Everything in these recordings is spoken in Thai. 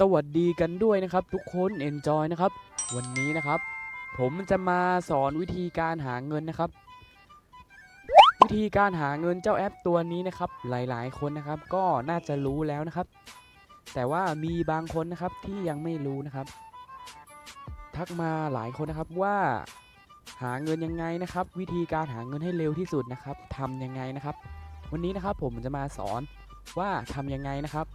สวัสดีกันด้วยนะครับ ทุกคน enjoy นะครับ วันนี้นะครับ ผมจะมาสอนวิธีการหาเงินนะครับ วิธีการหาเงินเจ้าแอปตัวนี้นะครับ หลายๆ คนนะครับ ก็น่าจะรู้แล้วนะครับ แต่ว่ามีบางคนนะครับที่ยังไม่รู้นะครับ ทักมาหลายคนนะครับว่าหาเงินยังไงนะครับ วิธีการหาเงินให้เร็วที่สุดนะครับทำยังไงนะครับ วันนี้นะครับผมจะมาสอนว่าทำยังไงนะครับ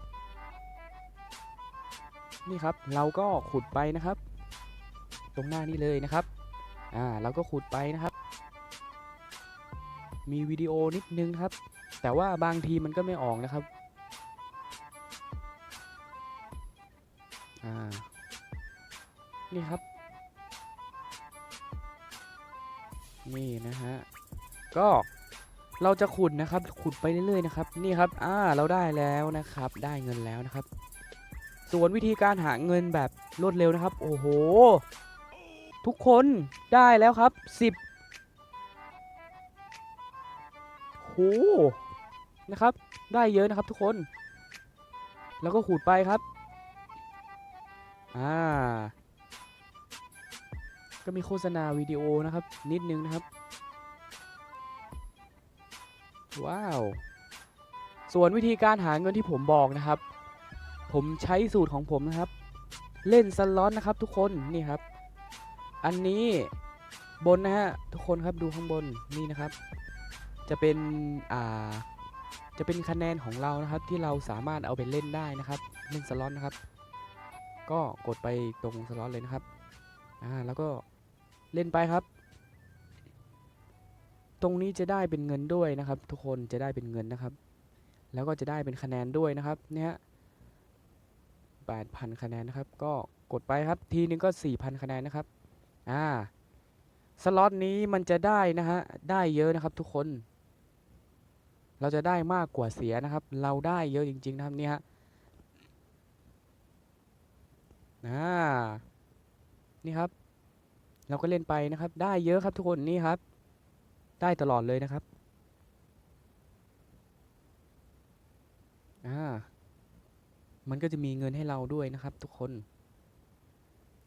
นี่ครับเราก็ขุดไปนะครับ ตรงหน้านี้เลยนะครับอ่าเราก็ขุดไปนะครับ มีวิดีโอนิดนึงครับ แต่ว่าบางทีมันก็ไม่ออกนะครับอ่านี่ครับ นี่นะฮะก็เราจะขุดนะครับ ขุดไปเรื่อยๆนะครับ นี่ครับ อ่า เราได้แล้วนะครับ ได้เงินแล้วนะครับ ส่วนวิธีการหาเงินแบบรวดเร็วนะครับ โอ้โห ทุกคนได้แล้วครับ10โหนะครับ ได้เยอะนะครับทุกคน แล้วก็ขูดไปครับ อ่า ก็มีโฆษณาวิดีโอนะครับ นิดนึงนะครับ ว้าว ส่วนวิธีการหาเงินที่ผมบอกนะครับ ผมใช้สูตรของผมนะครับ เล่นสล็อตนะครับทุกคนนี่ครับ อันนี้บนนะฮะทุกคนครับดูข้างบนนี่นะครับ จะเป็นอ่าจะเป็นคะแนนของเรานะครับ ที่เราสามารถเอาไปเล่นได้นะครับ เล่นสล็อตนะครับ ก็กดไปตรงสล็อตเลยนะครับอ่าแล้วก็เล่นไปครับ ตรงนี้จะได้เป็นเงินด้วยนะครับ ทุกคนจะได้เป็นเงินนะครับ แล้วก็จะได้เป็นคะแนนด้วยนะครับเนี่ย 8,000 คะแนนนะครับ ก็กดไปครับทีนึงก็ 4,000 คะแนนนะครับ อ่า สล็อตนี้มันจะได้นะฮะ ได้เยอะนะครับทุกคน เราจะได้มากกว่าเสียนะครับ เราได้เยอะจริง ๆ นะครับเนี่ยฮะอ่านี่ครับ เราก็เล่นไปนะครับ ได้เยอะครับทุกคนนี่ครับ ได้ตลอดเลยนะครับ อ่า มันก็จะมีเงินให้เราด้วยนะครับ ทุกคน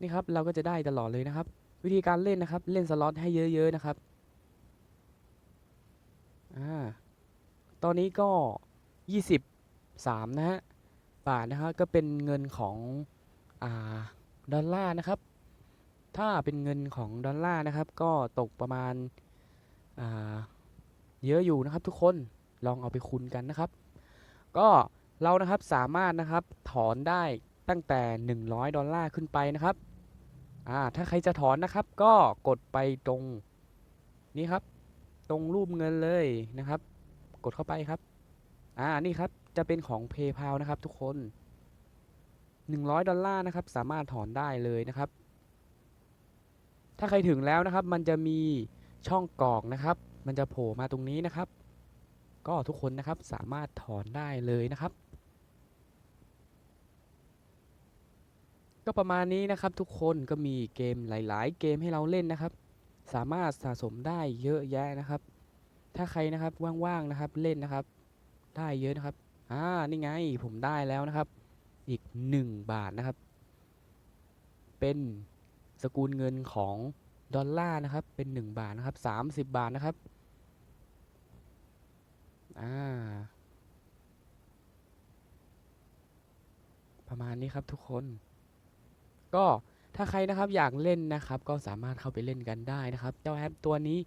นี่ครับเราก็จะได้ตลอดเลยนะครับ วิธีการเล่นนะครับ เล่นสล็อตให้เยอะ ๆ นะครับอ่าตอนนี้ก็ 23 นะฮะบาทนะครับก็เป็นเงินของอ่าดอลลาร์นะครับ ถ้าเป็นเงินของดอลลาร์นะครับ ก็ตกประมาณอ่าเยอะอยู่นะครับทุกคนลองเอาไปคูณกันนะครับ ก็ เรานะครับสามารถนะครับถอนได้ตั้งแต่ 100 ดอลลาร์ขึ้นไปนะครับอ่าถ้าใครจะถอนนะครับก็กดไปตรงนี้ครับ ตรงรูปเงินเลยนะครับ กดเข้าไปครับอ่านี่ครับจะเป็นของ PayPal นะครับทุกคน 100 ดอลลาร์นะครับสามารถถอนได้เลยนะครับ ถ้าใครถึงแล้วนะครับ มันจะมีช่องกรอกนะครับ มันจะโผล่มาตรงนี้นะครับ ก็ทุกคนนะครับสามารถถอนได้เลยนะครับ ก็ประมาณนี้นะครับทุกคนก็มีเกมหลาย ๆ เกมให้เราเล่นนะครับ สามารถสะสมได้เยอะแยะนะครับ ถ้าใครนะครับว่างๆนะครับเล่นนะครับ ได้เยอะนะครับอ่านี่ไงผมได้แล้วนะครับ อีก 1 บาทนะครับ เป็นสกุลเงินของดอลลาร์นะครับ เป็น 1 บาทนะครับ 30 บาทนะครับอ่าประมาณนี้ครับทุกคน ก็ถ้าใครนะครับอยากเล่นนะครับ ก็สามารถเข้าไปเล่นกันได้นะครับ เจ้าแอปตัวนี้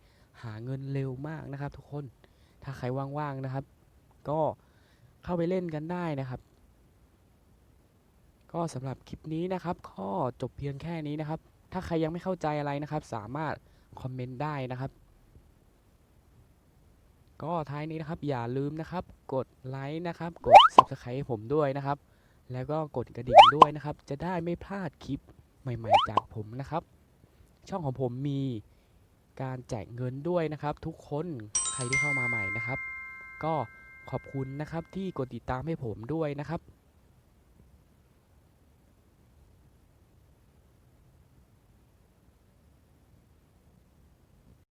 หาเงินเร็วมากนะครับ ทุกคน ถ้าใครว่างๆนะครับ ก็เข้าไปเล่นกันได้นะครับ ก็สำหรับคลิปนี้นะครับก็จบเพียงแค่นี้นะครับ ถ้าใครยังไม่เข้าใจอะไรนะครับ สามารถคอมเมนต์ได้นะครับ ก็ท้ายนี้นะครับอย่าลืมนะครับ กดไลค์นะครับ กด Subscribe ให้ผมด้วยนะครับ แล้วก็กดกระดิ่งด้วยนะครับ จะได้ไม่พลาดคลิปใหม่ๆจากผมนะครับ ช่องของผมมีการแจกเงินด้วยนะครับ ทุกคนใครที่เข้ามาใหม่นะครับ ก็ขอบคุณนะครับที่กดติดตามให้ผมด้วยนะครับ